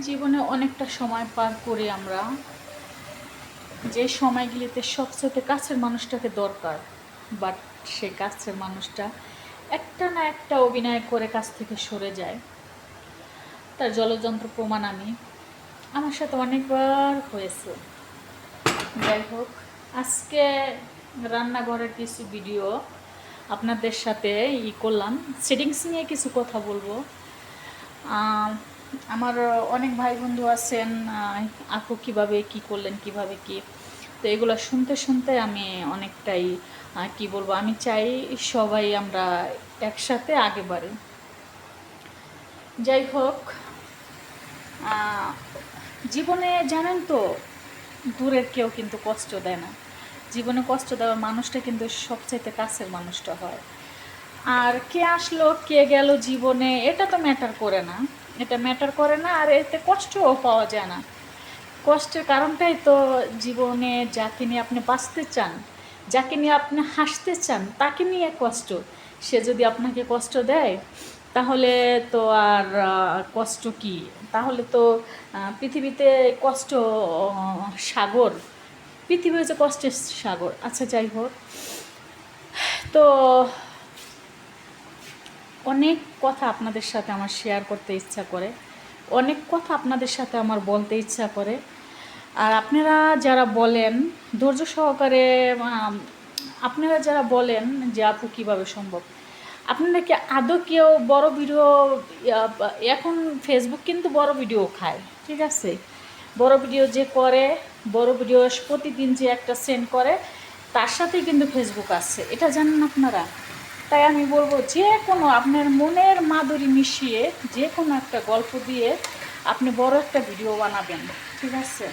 জীবনে অনেকটা সময় পার করি আমরা যে সময়গুলিতে সবচেয়ে কাছের মানুষটাকে দরকার বাট সে কাছের মানুষটা একটা না একটা অভিনয় করে কাছ থেকে সরে যায়। তার জলযন্ত্র প্রমাণ আমি, আমার সাথে অনেকবার হয়েছে। যাই হোক, আজকে রান্নাঘরের কিছু ভিডিও আপনাদের সাথে ই করলাম। সেটিংস নিয়ে কিছু কথা বলব। আমার অনেক ভাই বন্ধু আছেন আপু কীভাবে, কি করলেন, কীভাবে, কি? তো এগুলো শুনতে শুনতে আমি অনেকটাই কি বলব, আমি চাই সবাই আমরা একসাথে আগে বাড়ি। যাই হোক জীবনে জানেন তো, দূরের কেউ কিন্তু কষ্ট দেয় না। জীবনে কষ্ট দেওয়ার মানুষটা কিন্তু সবচাইতে কাছের মানুষটা হয়। আর কে আসলো, কে গেল জীবনে, এটা তো ম্যাটার করে না। এটা ম্যাটার করে না আর এতে কষ্টও পাওয়া যায় না। কষ্টের কারণটাই তো জীবনে যাকে নিয়ে আপনি বাঁচতে চান, যাকে নিয়ে আপনি হাসতে চান, তাকে নিয়ে কষ্ট। সে যদি আপনাকে কষ্ট দেয়, তাহলে তো আর কষ্ট কি? তাহলে তো পৃথিবীতে কষ্ট সাগর, পৃথিবী হচ্ছে কষ্টের সাগর। আচ্ছা যাই হোক। তো অনেক কথা আপনাদের সাথে আমার শেয়ার করতে ইচ্ছা করে, অনেক কথা আপনাদের সাথে আমার বলতে ইচ্ছা করে। আর আপনারা যারা বলেন, ধৈর্য সহকারে আপনারা যারা বলেন যে আপু কীভাবে সম্ভব, আপনারা কি আদৌ কেউ বড় ভিডিও এখন ফেসবুক কিন্তু বড় ভিডিও খায়, ঠিক আছে? বড় ভিডিও যে করে, বড় ভিডিও প্রতিদিন যে একটা সেন্ড করে, তার সাথে কিন্তু ফেসবুক আছে। এটা জানেন আপনারা? তাই আমি বলব যে কোনো আপনার মনের মাধুরী মিশিয়ে যে কোনো একটা গল্প দিয়ে আপনি বড় একটা ভিডিও বানাবেন, ঠিক আছে?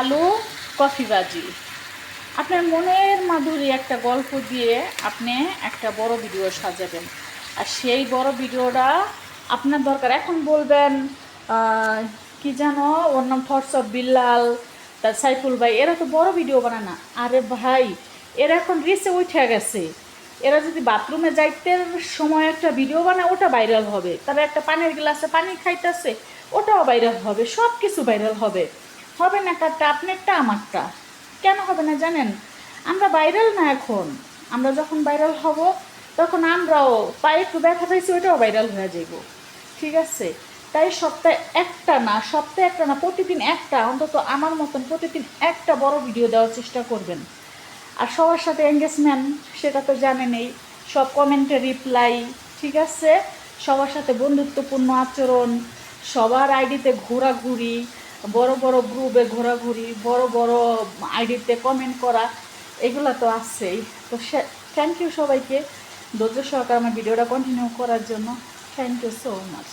আলু, কফি বাজি। আপনার মনের মাধুরী একটা গল্প দিয়ে আপনি একটা বড় ভিডিও সাজাবেন। আর সেই বড় ভিডিওটা আপনার দরকার। এখন বলবেন কি জানো? ওর নাম অফ বিল্লাল। তার সাইফুল ভাই, এরা তো বড় ভিডিও বানায় না। আরে ভাই, এরা এখন রিসে উঠে গেছে। এরা যদি বাথরুমে যাইতে সময় একটা ভিডিও বানায়, ওটা ভাইরাল হবে। তবে একটা পানির গ্লাসে পানি খাইতেছে, ওটাও ভাইরাল হবে। সব কিছু ভাইরাল হবে। হবে না কারটা, আপনারটা, আমারটা। কেন হবে না জানেন? আমরা ভাইরাল না এখন। আমরা যখন ভাইরাল হব, তখন আমরাও পায়ে একটু ব্যথা পাইছি, ওইটাও ভাইরাল হয়ে যাইব। ঠিক আছে? তাই সপ্তাহে একটা না, সপ্তাহে একটা না, প্রতিদিন একটা, অন্তত আমার মতন প্রতিদিন একটা বড় ভিডিও দেওয়ার চেষ্টা করবেন। আর সবার সাথে এঙ্গেজমেন্ট সেটা তো জানেনই, সব কমেন্টে রিপ্লাই ঠিক আছে? সবার সাথে বন্ধুত্বপূর্ণ আচরণ, সবার আইডিতে ঘোরাঘুরি, বড় বড় গ্রুপে ঘোরাঘুরি, বড় বড় আইডিতে কমেন্ট করা, এগুলো তো আছেই। তো থ্যাংক ইউ সবাইকে। ধৈর্য সহকারে আমার ভিডিওটা কন্টিনিউ করার জন্য থ্যাংক ইউ সো মাচ